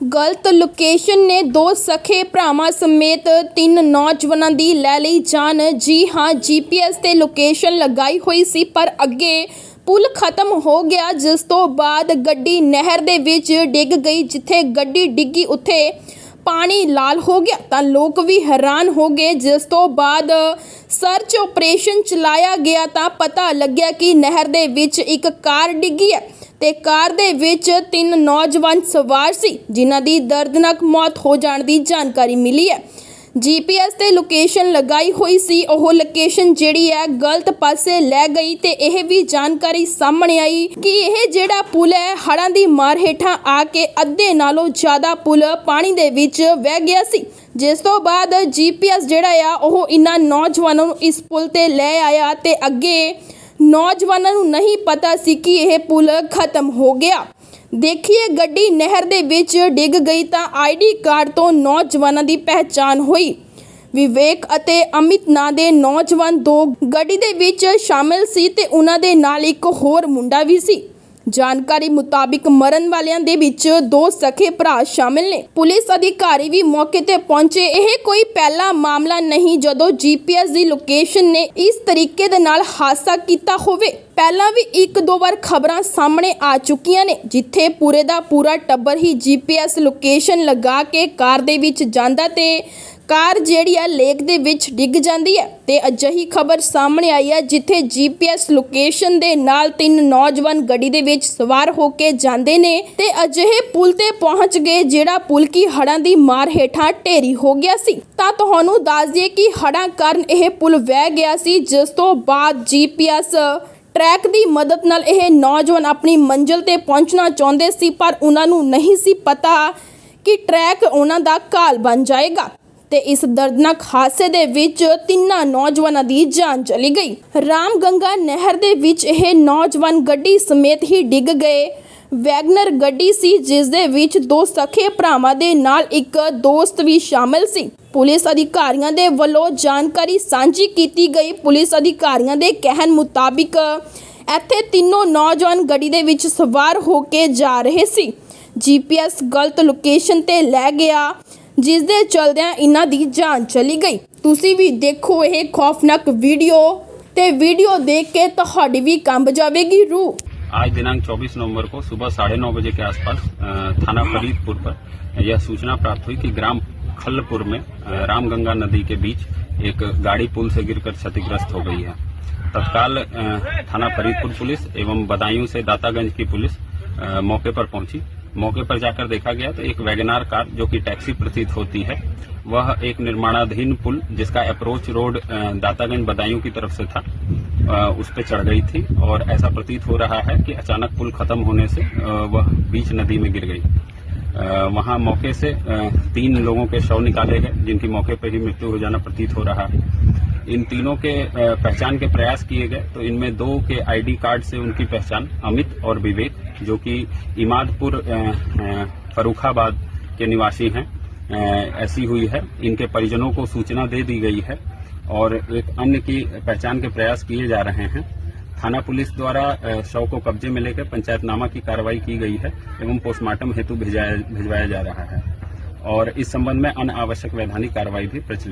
ਗਲਤ ਲੋਕੇਸ਼ਨ ਨੇ ਦੋ ਸਖੇ ਭਰਾਵਾਂ ਸਮੇਤ ਤਿੰਨ ਨੌਜਵਾਨਾਂ ਦੀ ਲੈ ਲਈ ਜਾਨ। ਜੀ ਹਾਂ ਜੀਪੀਐਸ ਤੇ ਲੋਕੇਸ਼ਨ ਲਗਾਈ ਹੋਈ ਸੀ, ਪਰ ਅੱਗੇ ਪੁਲ ਖਤਮ ਹੋ ਗਿਆ, ਜਿਸ ਤੋਂ ਬਾਅਦ ਗੱਡੀ ਨਹਿਰ ਦੇ ਵਿੱਚ ਡਿੱਗ ਗਈ, ਜਿੱਥੇ ਗੱਡੀ ਡਿੱਗੀ, ਉੱਥੇ ਪਾਣੀ ਲਾਲ ਹੋ ਗਿਆ। ਤਾਂ ਲੋਕ ਵੀ ਹੈਰਾਨ ਹੋ ਗਏ, ਜਿਸ ਤੋਂ ਬਾਅਦ ਸਰਚ ਆਪਰੇਸ਼ਨ ਚਲਾਇਆ ਗਿਆ, ਤਾਂ ਪਤਾ ਲੱਗਿਆ ਕਿ ਨਹਿਰ ਦੇ ਵਿੱਚ ਇੱਕ ਕਾਰ ਡਿੱਗੀ ਹੈ। ਤੇ ਕਾਰ ਦੇ ਵਿੱਚ ਤਿੰਨ ਨੌਜਵਾਨ ਸਵਾਰ ਸੀ, ਜਿਨ੍ਹਾਂ ਦੀ ਦਰਦਨਾਕ ਮੌਤ ਹੋ ਜਾਣ ਦੀ ਜਾਣਕਾਰੀ ਮਿਲੀ ਹੈ। ਜੀਪੀਐਸ ਤੇ ਲੋਕੇਸ਼ਨ ਲਗਾਈ ਹੋਈ ਸੀ, ਉਹ ਲੋਕੇਸ਼ਨ ਜਿਹੜੀ ਹੈ, ਗਲਤ ਪਾਸੇ ਲੈ ਗਈ ਤੇ ਇਹ ਵੀ ਜਾਣਕਾਰੀ ਸਾਹਮਣੇ ਆਈ ਕਿ ਇਹ ਜਿਹੜਾ ਪੁਲ ਹੈ, ਹੜ੍ਹਾਂ ਦੀ ਮਾਰ ਹੇਠਾਂ ਆ ਕੇ ਅੱਧੇ ਨਾਲੋਂ ਜ਼ਿਆਦਾ ਪੁਲ ਪਾਣੀ ਦੇ ਵਿੱਚ ਵਹਿ ਗਿਆ ਸੀ। ਜਿਸ ਤੋਂ ਬਾਅਦ ਜੀਪੀਐਸ ਜਿਹੜਾ ਆ, ਉਹ ਇਹਨਾਂ ਨੌਜਵਾਨਾਂ ਨੂੰ ਇਸ ਪੁਲ ਤੇ ਲੈ ਆਇਆ ਤੇ ਅੱਗੇ ਨੌਜਵਾਨਾਂ ਨੂੰ ਨਹੀਂ ਪਤਾ ਸੀ ਕਿ ਇਹ ਪੁਲ ਖਤਮ ਹੋ ਗਿਆ। ਦੇਖੀਏ, ਗੱਡੀ ਨਹਿਰ ਦੇ ਵਿੱਚ ਡਿੱਗ ਗਈ ਤਾਂ ਆਈਡੀ ਕਾਰਡ ਤੋਂ ਨੌਜਵਾਨਾਂ ਦੀ ਪਹਿਚਾਣ ਹੋਈ। ਵਿਵੇਕ ਅਤੇ ਅਮਿਤ ਨਾਂ ਦੇ ਨੌਜਵਾਨ ਦੋ ਗੱਡੀ ਦੇ ਵਿੱਚ ਸ਼ਾਮਿਲ ਸੀ ਤੇ ਉਹਨਾਂ ਦੇ ਨਾਲ ਇੱਕ ਹੋਰ ਮੁੰਡਾ ਵੀ ਸੀ। ਜਾਣਕਾਰੀ ਮੁਤਾਬਿਕ ਮਰਨ ਵਾਲਿਆਂ ਦੇ ਵਿੱਚ ਦੋ ਸਖੇ ਭਰਾ ਸ਼ਾਮਿਲ ਨੇ। ਪੁਲਿਸ ਅਧਿਕਾਰੀ ਵੀ ਮੌਕੇ ਤੇ ਪਹੁੰਚੇ। ਇਹ ਕੋਈ ਪਹਿਲਾ ਮਾਮਲਾ ਨਹੀਂ ਜਦੋਂ ਜੀਪੀਐਸ ਦੀ ਲੋਕੇਸ਼ਨ ਨੇ ਇਸ ਤਰੀਕੇ ਦੇ ਨਾਲ ਹਾਦਸਾ ਕੀਤਾ ਹੋਵੇ। ਪਹਿਲਾਂ ਵੀ ਇੱਕ ਦੋ ਵਾਰ ਖਬਰਾਂ ਸਾਹਮਣੇ ਆ ਚੁੱਕੀਆਂ ਨੇ, ਜਿੱਥੇ ਪੂਰੇ ਦਾ ਪੂਰਾ ਟੱਬਰ ਹੀ ਜੀਪੀਐਸ ਲੋਕੇਸ਼ਨ ਲਗਾ ਕੇ ਕਾਰ ਦੇ ਵਿੱਚ ਜਾਂਦਾ ਤੇ ਕਾਰ ਜਿਹੜੀ ਆ, ਲੇਕ ਦੇ ਵਿੱਚ ਡਿੱਗ ਜਾਂਦੀ ਹੈ ਤੇ ਅਜਿਹੀ ਖਬਰ ਸਾਹਮਣੇ ਆਈ ਹੈ, ਜਿੱਥੇ ਜੀਪੀਐਸ ਲੋਕੇਸ਼ਨ ਦੇ ਨਾਲ ਤਿੰਨ ਨੌਜਵਾਨ ਗੱਡੀ ਦੇ ਵਿੱਚ ਸਵਾਰ ਹੋ ਕੇ ਜਾਂਦੇ ਨੇ ਤੇ ਅਜਿਹੇ ਪੁਲ ਤੇ ਪਹੁੰਚ ਗਏ, ਜਿਹੜਾ ਪੁਲ ਕੀ ਹੜਾਂ ਦੀ ਮਾਰ ਹੇਠਾਂ ਢੇਰੀ ਹੋ ਗਿਆ ਸੀ। ਤਾਂ ਤੁਹਾਨੂੰ ਦੱਸ ਦਈਏ ਕਿ ਹੜਾਂ ਕਾਰਨ ਇਹ ਪੁਲ ਵਹਿ ਗਿਆ ਸੀ, ਜਿਸ ਤੋਂ ਬਾਅਦ ਜੀਪੀਐਸ ਟਰੈਕ ਦੀ ਮਦਦ ਨਾਲ ਇਹ ਨੌਜਵਾਨ ਆਪਣੀ ਮੰਜ਼ਿਲ ਤੇ ਪਹੁੰਚਣਾ ਚਾਹੁੰਦੇ ਸੀ, ਪਰ ਉਹਨਾਂ ਨੂੰ ਨਹੀਂ ਸੀ ਪਤਾ ਕਿ ਟਰੈਕ ਉਹਨਾਂ ਦਾ ਘਾਲ ਬਣ ਜਾਏਗਾ। ਤੇ ਇਸ ਦਰਦਨਾਕ ਹਾਦਸੇ ਦੇ ਵਿੱਚ ਤਿੰਨਾਂ ਨੌਜਵਾਨਾਂ ਦੀ ਜਾਨ ਚਲੀ ਗਈ। ਰਾਮ ਗੰਗਾ ਨਹਿਰ ਦੇ ਵਿੱਚ ਇਹ ਨੌਜਵਾਨ ਗੱਡੀ ਸਮੇਤ ਹੀ ਡਿੱਗ ਗਏ। ਵੈਗਨਰ ਗੱਡੀ ਸੀ, ਜਿਸ ਦੇ ਵਿੱਚ ਦੋ ਸਖੇ ਭਰਾਵਾਂ ਦੇ ਨਾਲ ਇੱਕ ਦੋਸਤ ਵੀ ਸ਼ਾਮਲ ਸੀ। ਪੁਲਿਸ ਅਧਿਕਾਰੀਆਂ ਦੇ ਵੱਲੋਂ ਜਾਣਕਾਰੀ ਸਾਂਝੀ ਕੀਤੀ ਗਈ। ਪੁਲਿਸ ਅਧਿਕਾਰੀਆਂ ਦੇ ਕਹਿਣ ਮੁਤਾਬਿਕ, ਇੱਥੇ ਤਿੰਨੋਂ ਨੌਜਵਾਨ ਗੱਡੀ ਦੇ ਵਿੱਚ ਸਵਾਰ ਹੋ ਕੇ ਜਾ ਰਹੇ ਸੀ। ਜੀਪੀਐਸ ਗਲਤ ਲੋਕੇਸ਼ਨ ਤੇ ਲੈ ਗਿਆ। ਜਿਸ ਦੇ ਚਲਦਿਆਂ ਇਹਨਾਂ ਦੀ ਜਾਨ ਚਲੀ ਗਈ ਤੁਸੀਂ ਵੀ ਦੇਖੋ ਇਹ ਖੌਫਨਾਕ ਵੀਡੀਓ ਤੇ ਵੀਡੀਓ ਦੇਖ ਕੇ ਤੁਹਾਡੀ ਵੀ ਕੰਬ ਜਾਵੇਗੀ ਰੂਹ आज दिनांक 24 नवंबर को सुबह साढ़े नौ बजे के आसपास अ, थाना फरीदपुर पर यह सूचना प्राप्त हुई कि ग्राम खल्लपुर में अ, रामगंगा नदी के बीच एक गाड़ी पुल से गिरकर क्षतिग्रस्त हो गई है तत्काल अ, थाना फरीदपुर पुलिस एवं बदायूं से दातागंज की पुलिस अ, मौके पर पहुंची मौके पर जाकर देखा गया तो एक वैगनार कार जो कि टैक्सी प्रतीत होती है, वह एक निर्माणाधीन पुल जिसका अप्रोच रोड दातागंज बदायूं की तरफ़ से था उस पर चढ़ गई थी और ऐसा प्रतीत हो रहा है कि अचानक पुल खत्म होने से वह बीच नदी में गिर गई। वहाँ मौके से तीन लोगों के शव निकाले गए, जिनकी मौके पर ही मृत्यु हो जाना प्रतीत हो रहा है। इन तीनों के पहचान के प्रयास किए गए तो इनमें दो के आईडी कार्ड से उनकी पहचान अमित और विवेक जो कि इमादपुर फरुखाबाद के निवासी हैं। ऐसी हुई है। इनके परिजनों को सूचना दे दी गई है और एक अन्य की पहचान के प्रयास किए जा रहे हैं। थाना पुलिस द्वारा शव को कब्जे में लेकर पंचायतनामा की कार्रवाई की गई है एवं पोस्टमार्टम हेतु भिजवाया भिजवाया जा रहा है और इस संबंध में अनावश्यक वैधानिक कार्रवाई भी प्रचलित